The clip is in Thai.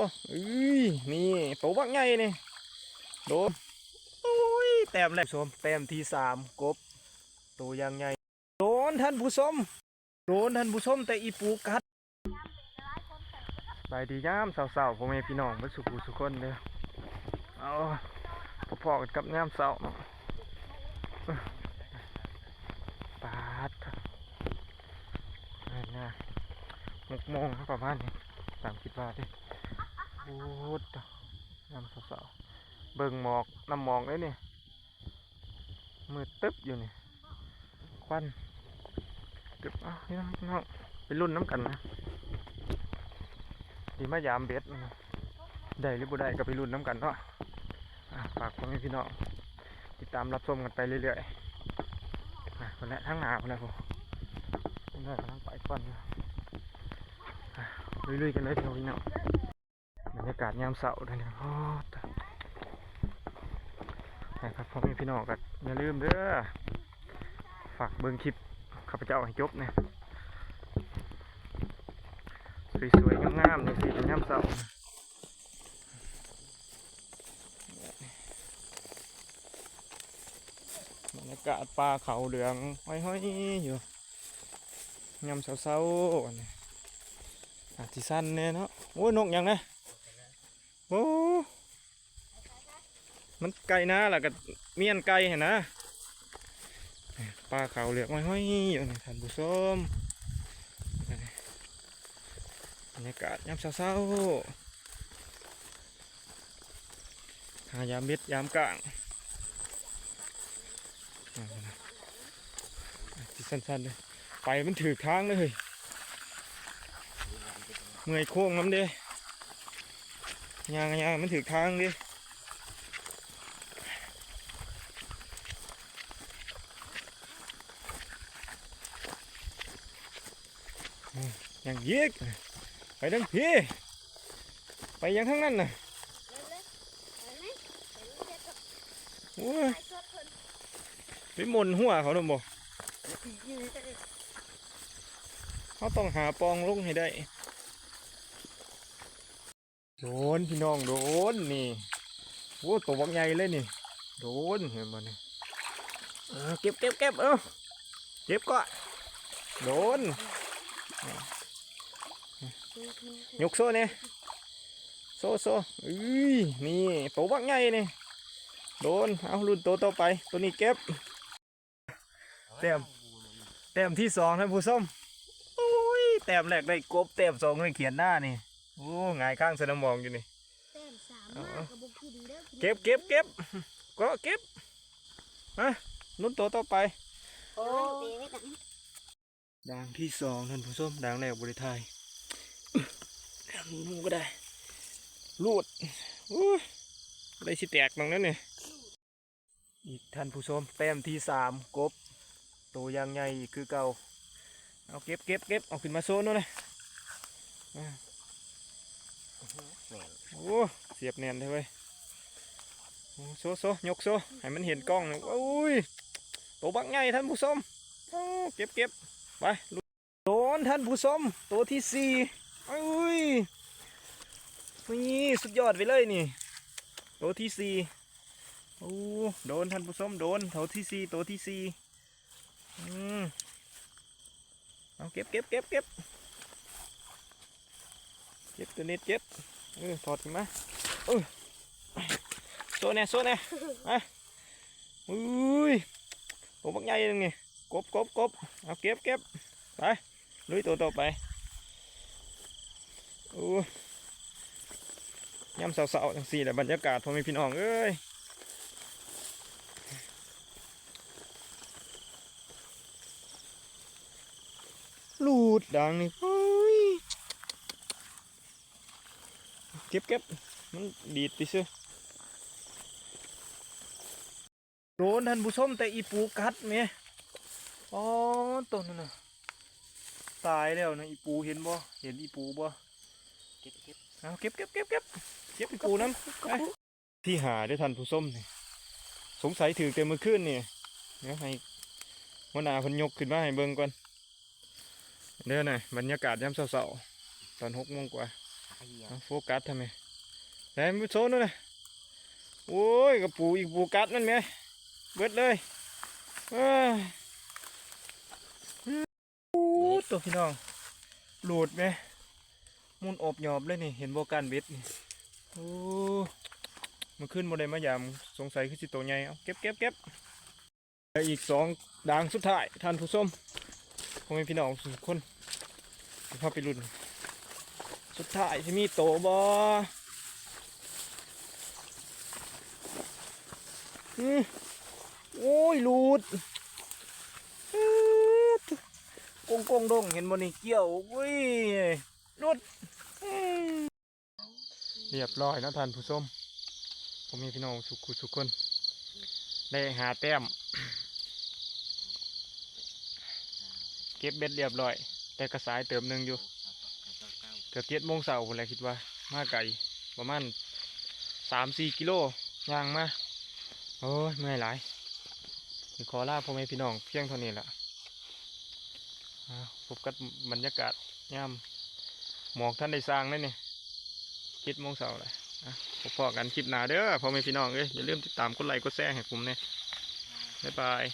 โอ้ยนี่โตบักใหญ่นี่โดนโอ้ยแต้มแรกชมแต้มที่สามกบตัวยังใหญ่โดนท่านผู้ชมโดนท่านผู้ชมแต่อีปูกัดไปดีย่ามสาวๆพ่อแม่พี่น้องเพื่สุขุสุขคนเด้อเอาพอๆกันกับย่ามสาเนาะปาดนั่นนะหกมงค์ประมาณนี้ตามคิดว่าดิ โอ้ดน้ำสาวๆเบิ่งหมอกน้ำหมอกเลยนี่มืดตึ๊บอยู่นี่ควันตึ๊บอ้าพี่น้องพี่น้องไปรุ่นน้ำกันนะดีมายามเบ็ดได้หรือบ่ได้ก็ไปรุ่นน้ำกันเนาะฝากพ่อแม่พี่น้องติดตามรับชมกันไปเรื่อยๆคนละทั้งหนาคนละผมคนละทั้งไปก่อนลุยๆกันเลยเถอะพี่น้องากาศยามเสาร์เลยเนี่ยโอ้ตนะครับพ่อแม่พี่น้องก็อย่าลืมเด้อฝากเบิ่งคลิปข้าพเจ้าให้จบเนี่ยสวยๆงามๆเนี่สิเป็นยามเสาร์บรรยากาศป่าเขาเหลืองห้อยๆอยู่ยามเสาร์ๆเนี่อาทิสั้นเนี่ยเนาะโอ้ยนกยังนะ โอ้มันไก่นะล่ะกับเมียนไก่เห็นนะปลาเขาวเหลือกห้อยๆอยู่ในท่านผู้ชมบรรยากาศยามเช้าๆหายามเม็ดยามกลางอ่านะที่สั้นๆเลยไปมันถือทางเลยเฮ้ยเมื่อยโค้งน้ำเด้ ยางยางมันถือทางดิย่างยีกไปทั้งพี่ไปยังทั้งนั้นน่ะโอ้ยไปมนหัวเขาหน่อยบ่เขาต้องหาปองลงให้ได้ โดนพี่น้องโดนนี่โอ้ตัวบักใหญ่เลยนี่โดนเห็นบ่นี่เก็บเก็บเก็บเออเก็บก็โดนยกโซ่เนี่ยโซ่โซ่อุ้ยนี่ตัวบักใหญ่นี่โดนเอารุ่นตัวต่อไปตัวนี้เก็บแต้มแต้มที่สองท่านผู้ชมโอ้ยแต้มแรกได้กบแต้มสองได้เขียนหน้านี่ โอ้หงายข้างสนามมองอยู่นี่แต้มสามมากกับบุกินเด้อเก็บเก็บเก็บก็เก็บฮะนุ่นตัวต่อไปโอ้เตะไว้ตังด่างที่สองท่านผู้ชมด่างแรกบริไทยด่างนู้นก็ได้ลูดอู้ได้สิแตกตรงนั้นเนี่ยอีกท่านผู้ชมแต้มที่สามกบตัวอยางใหญ่อีกคือเก่าเอาเก็บเก็บเก็บเอาขึ้นมาโซนนู่นเลยอ่า โอ้เสียบแน่นเลยเว้ยโอ้โซโซยกโซให้มันเห็นกล้องหน่อยโอ้ยตัวบักใหญ่ท่านผู้ชมเก็บเก็บไปโดนท่านผู้ชมตัวที่สี่อุ้ยนี่สุดยอดไปเลยนี่ตัวที่สี่โอ้โดนท่านผู้ชมโดนตัวที่สี่ตัวที่สี่อืมเอาเก็บเก็บเก็บเก็บ เก็บตัวนี้เก็บเออถอดขึ้นมาเออโซ่แน่โซ่แน่มาอุ้ยตัวบักใหญ่เลยนี่กบกบกบเอาเก็บเก็บไปลุยตัวต่อไปโอ้ยำเสาๆจังสี่แหละบรรยากาศพอม่พี่น้องเอ้ยลูดดังนี่โอ้ย เก็บเก็บมันดีดไปซื้อโดนท่านผู้ชมแต่อีปูกัดเมียอ๋อตัวนั้นน่ะตายแล้วนะอีปูเห็นบ่เห็นอีปูบ่เก็บเก็บเอาเก็บเก็บเก็บเก็บเก็บอีปูน้ำไปที่หาได้ทันผู้ส้มนี่สงสัยถือเต็มมือขึ้นนี่เดี๋ยวให้หัวหน้าเพันยกขึ้นมาให้เบิ่งก่อนเด้อหน่อยบรรยากาศยามเช้าๆตอนหกโมงกว่าเหี้ยเอา โฟกัสทำไมแต่ไม่โซนนู่นนะโอ้ยกระปูอีกปูกัดมันไหมเบิดเลยเอ้ยโอ้ตัวพี่น้องหลุดไหมมุนอบหยอบเลยนี่ เห็นโบการเบ็ดนี่โอ้มันขึ้นบนไดมายามสงสัยคือสิโตวใหญ่เอาเก็บเก็บเก็บอีกสองด่างสุดท้ายท่านผู้ชมผมเป็นพี่น้องสุดคนเข้าไปรุ่น สุดท้ายจะมีโตบอมโอ้ยหลุดกงกงดงเห็นบนนี่เกี่ยวเว้ยลุดเรียบร้อยนะท่านผู้ชมผมมีพี่น้องสุขุสุกคนได้หาแต้ม เก็บเบ็ดเรียบร้อย แต่กระสายเติมหนึ่งอยู่ เกือบเจ็ดโมงเสาร์ผมเลยคิดว่า มาไกลประมาณสามสี่กิโลย่างมาโอ้ยเมื่อยหลายขอลาพ่อแม่พี่น้องเพียงเท่านี้แหละพบกับบรรยากาศยามหมอกท่านได้สร้างเลยนี่เจ็ดโมงเสาร์เลยอะพบพอกันคลิปหนาเด้อพ่อแม่พี่น้องเอ้ยอย่าลืมติดตามกดไลค์กดแชร์ให้ผมเนี่ยบ๊ายบาย